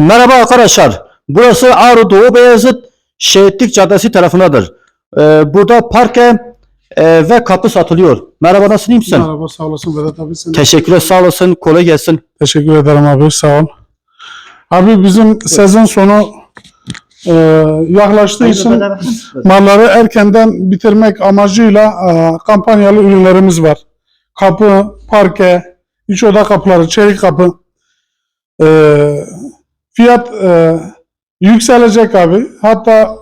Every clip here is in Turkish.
Merhaba arkadaşlar. Burası Ağrı Doğu Beyazıt Şehitlik Caddesi tarafındadır. Ee, burada parke e, ve kapı satılıyor. Merhaba nasılsın iyi misin? Merhaba sağ olasın Vedat abi. Sen Teşekkürler sağ olasın. Kolay gelsin. Teşekkür ederim abi sağ ol. Abi bizim sezon sonu e, yaklaştığı için malları erkenden bitirmek amacıyla e, kampanyalı ürünlerimiz var. Kapı, parke, iç oda kapıları, çelik kapı. E, fiyat e, yükselecek abi. Hatta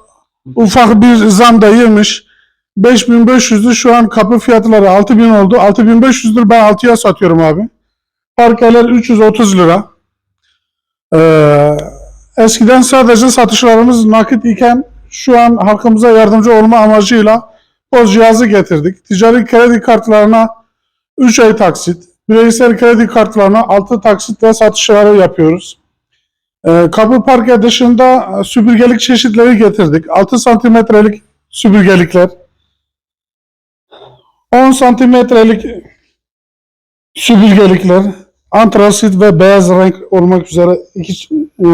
ufak bir zam da yemiş. 5500'dü şu an kapı fiyatları 6000 oldu. 6500'dür ben 6'ya satıyorum abi. Parkeler 330 lira. Ee, eskiden sadece satışlarımız nakit iken şu an halkımıza yardımcı olma amacıyla poz cihazı getirdik. Ticari kredi kartlarına 3 ay taksit, bireysel kredi kartlarına 6 taksitle satışları yapıyoruz. Ee, kapı parke dışında e, süpürgelik çeşitleri getirdik. 6 santimetrelik süpürgelikler, 10 santimetrelik süpürgelikler, antrasit ve beyaz renk olmak üzere iki e,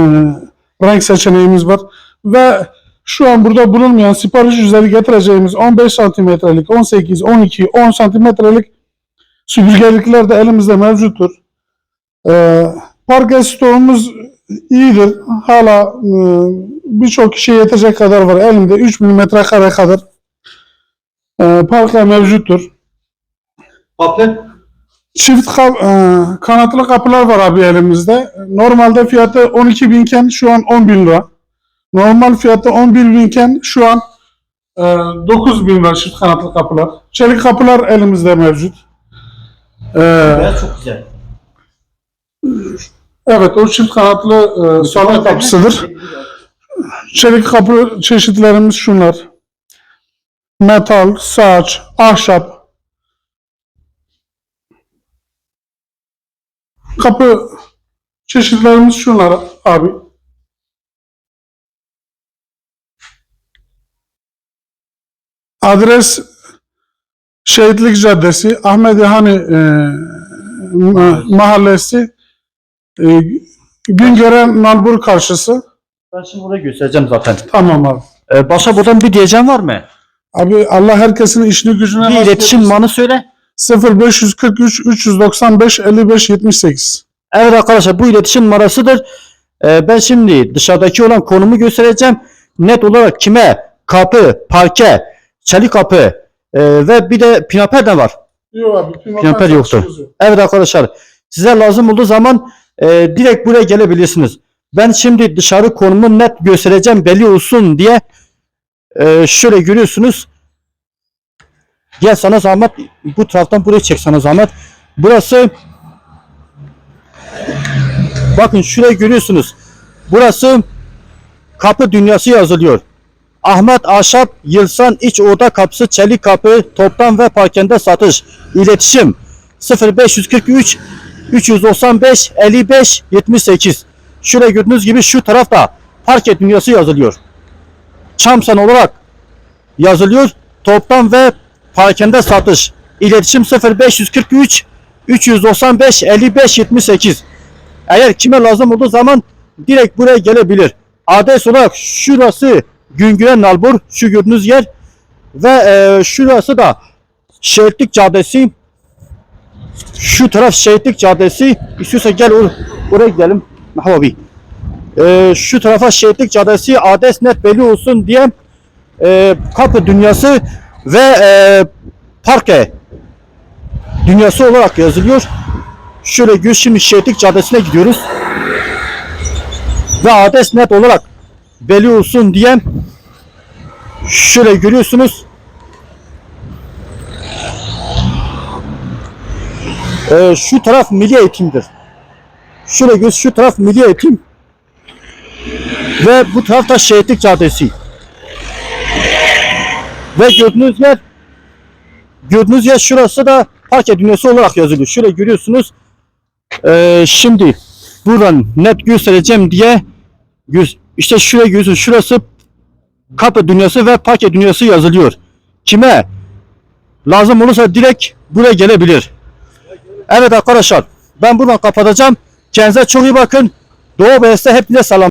renk seçeneğimiz var. Ve şu an burada bulunmayan sipariş üzeri getireceğimiz 15 santimetrelik, 18, 12, 10 santimetrelik süpürgelikler de elimizde mevcuttur. E, parke stoğumuz iyidir. Hala e, birçok kişiye yetecek kadar var. Elimde 3000 metrekare kadar e, parke mevcuttur. Kapı? Çift kap- e, kanatlı kapılar var abi elimizde. Normalde fiyatı 12 binken şu an 10 bin lira. Normal fiyatı 11 binken şu an e, 9 bin lira çift kanatlı kapılar. Çelik kapılar elimizde mevcut. E, Beyaz çok güzel. Evet o çift kanatlı e, salon kapısıdır. Çelik kapı çeşitlerimiz şunlar. Metal, saç, ahşap. Kapı çeşitlerimiz şunlar abi. Adres Şehitlik Caddesi, Ahmedihani e, ma- mahallesi, e, Güngören Nalbur karşısı. Ben şimdi burayı göstereceğim zaten. Tamam abi. Ee, başka buradan bir diyeceğim var mı? Abi Allah herkesin işini gücüne Bir iletişim manı söyle. 0543 395 55 78. Evet arkadaşlar bu iletişim numarasıdır. Ee, ben şimdi dışarıdaki olan konumu göstereceğim. Net olarak kime kapı, parke, çelik kapı e, ve bir de pinaper de var. Yok abi. Pinaper yoktu. Evet arkadaşlar size lazım olduğu zaman e, direkt buraya gelebilirsiniz. Ben şimdi dışarı konumu net göstereceğim belli olsun diye e, şöyle görüyorsunuz. Gel sana zahmet bu taraftan buraya çek sana zahmet. Burası bakın şurayı görüyorsunuz. Burası kapı dünyası yazılıyor. Ahmet Ahşap Yılsan İç Oda Kapısı Çelik Kapı Toptan ve Parkende Satış İletişim 0543 395 55 78 Şuraya gördüğünüz gibi şu tarafta parke dünyası yazılıyor. Çamsan olarak yazılıyor. Toptan ve parkende satış. İletişim 0543 395 55 78 Eğer kime lazım olduğu zaman direkt buraya gelebilir. Adres olarak şurası Güngören Nalbur şu gördüğünüz yer ve e, şurası da Şehitlik Caddesi şu taraf Şehitlik Caddesi istiyorsan gel or oraya gidelim Merhaba abi. E, şu tarafa Şehitlik Caddesi adres net belli olsun diye e, kapı dünyası ve e, parke dünyası olarak yazılıyor. Şöyle göz şimdi Şehitlik Caddesi'ne gidiyoruz. Ve adres net olarak belli olsun diye şöyle görüyorsunuz. Ee, şu taraf milli eğitimdir. Şöyle göz şu taraf milli eğitim. Ve bu taraf da Şehitlik Caddesi. Ve gördüğünüz yer gördüğünüz yer şurası da parke dünyası olarak yazılıyor. Şöyle görüyorsunuz. Ee, şimdi buradan net göstereceğim diye göz, işte şuraya görüyorsunuz. Şurası kapı dünyası ve parke dünyası yazılıyor. Kime lazım olursa direkt buraya gelebilir. Evet arkadaşlar ben buradan kapatacağım. Kendinize çok iyi bakın. Doğu Beyaz'da hepinize selam.